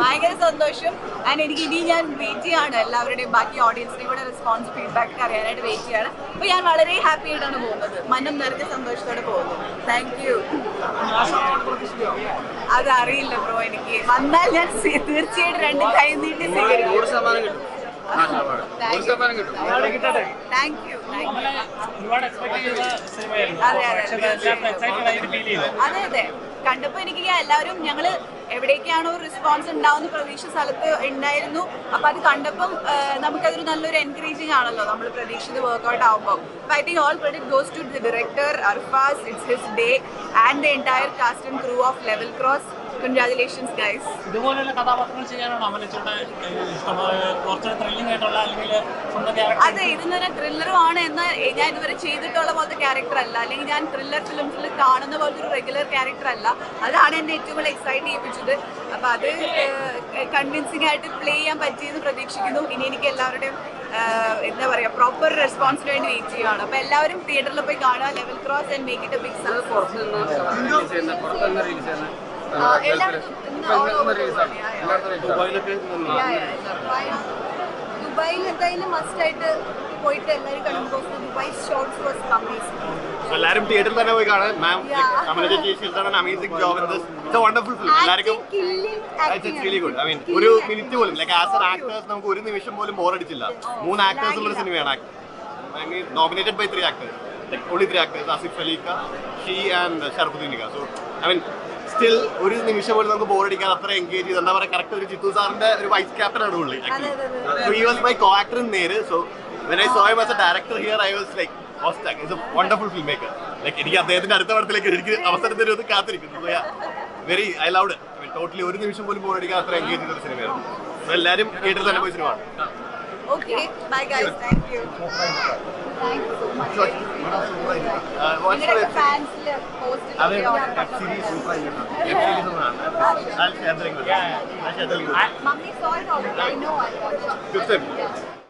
ഭയങ്കര സന്തോഷം. ആൻഡ് എനിക്ക് ഇനി ഞാൻ വെയിറ്റ് ചെയ്യാണ് എല്ലാവരുടെയും ബാക്കി ഓഡിയൻസിനെയും കൂടെ റെസ്പോൺസ് ഫീഡ്ബാക്ക് അറിയാനായിട്ട് വെയിറ്റ് ചെയ്യാണ്. അപ്പൊ ഞാൻ വളരെ ഹാപ്പി ആയിട്ടാണ് പോകുന്നത്. മനം നിറഞ്ഞ സന്തോഷത്തോടെ പോകുന്നു. താങ്ക് യു അത് അറിയില്ല ബ്രോ എനിക്ക്. വന്നാൽ ഞാൻ തീർച്ചയായിട്ടും രണ്ട് കൈ നീട്ടി സ്വീകരിക്കും അതെ, അതെ, അതെ അതെ കണ്ടപ്പോ എനിക്ക് എല്ലാവരും ഞങ്ങൾ എവിടേക്കാണോ റെസ്പോൺസ് ഉണ്ടാവുന്ന പ്രതീക്ഷ സ്ഥലത്ത് ഉണ്ടായിരുന്നു അപ്പൊ അത് കണ്ടപ്പം നമുക്കതൊരു നല്ലൊരു എൻകറേജിങ് ആണല്ലോ നമ്മൾ പ്രതീക്ഷിത് വർക്ക്ഔട്ട് ആവുമ്പോൾ I think all credit goes to the director Arfaz it's his day and the entire cast and crew of Level Cross congratulations guys ഇതുപോലെയുള്ള കഥാപാത്രങ്ങൾ ചെയ്യാനാണ് ആയിട്ടുള്ള അല്ലെങ്കിൽ അതെ ഇതിനൊരു ത്രില്ലറും ആണ് എന്ന് ഞാൻ ഇതുവരെ ചെയ്തിട്ടുള്ള പോലത്തെ ക്യാരക്ടർ അല്ല. അല്ലെങ്കിൽ ഞാൻ ത്രില്ലർ ഫിലിംസിൽ കാണുന്ന പോലത്തെ ഒരു റെഗുലർ ക്യാരക്ടർ അല്ല. അതാണ് എന്നെ ഏറ്റവും കൂടുതൽ എക്സൈറ്റ് ചെയ്യിപ്പിച്ചത്. അപ്പൊ അത് കൺവിൻസിംഗ് ആയിട്ട് പ്ലേ ചെയ്യാൻ പറ്റിയെന്ന് പ്രതീക്ഷിക്കുന്നു. ഇനി എനിക്ക് എല്ലാവരുടെയും എന്താ പറയാ പ്രോപ്പർ റെസ്പോൺസിന് വേണ്ടി വെയിറ്റ് ചെയ്യുകയാണ് അപ്പൊ എല്ലാവരും തിയേറ്ററിൽ പോയി കാണുക. Level Cross and make it a big എല്ലായിടത്തും ദുബായിൽ എന്തായാലും മസ്റ്റ് ആയിട്ട് പോയിട്ട് എല്ലാവരും കാണുമ്പോൾ ദുബായ് ഷോർട്സ് വാസ് അമേസിംഗ് എല്ലാരും തിയേറ്ററിൽ തന്നെ പോയി കാണാൻ. മാം. അമല ചേച്ചി done amazing job in this it's a wonderful film എല്ലാവർക്കും it's really good I mean ഒരു മിനിറ്റ് പോലും ലൈക്ക് ആസ് എൻ ആക്ടേഴ്സ് നമുക്ക് ഒരു നിമിഷം പോലും ബോർ അടിച്ചില്ല. മൂന്ന് ആക്ടേഴ്സ് ഉള്ള ഒരു സിനിമയാണ് I mean nominated by three actors like only three actors Asif അലീക്ക she and Sharafudheen so I mean still ഒരു നിമിഷം പോലും നമുക്ക് ബോറടിക്കാൻ അത്ര എൻഗേജ് ചെയ്ത് എന്താ പറയുക കറക്റ്റ് ഒരു ജിത്തു സാറിന്റെ ഒരു വൈസ് ക്യാപ്റ്റൻ ആണ് പുള്ളി. He was my co-actor in നേര്. So when I saw him as a director here I was like Ostak is a wonderful filmmaker. Like എനിക്ക് അദ്ദേഹത്തിന്റെ അടുത്ത പടത്തിലേക്ക് എനിക്ക് അവസരം തരുമെന്ന് കാത്തിരിക്കുന്നു. വെരി ഐ I totally ഒരു നിമിഷം പോലും ബോറടിക്കാൻ അത്ര എൻഗേജ് ചെയ്ത സിനിമയാണ് എല്ലാവരും തിയേറ്ററിൽ തന്നെ പോയി സിനിമ Okay, bye guys, Good. thank you. Thank you so much. Post series. I'll share the link. Yeah, I'll share the link. Mummy saw it already. I know. I watched it. Good.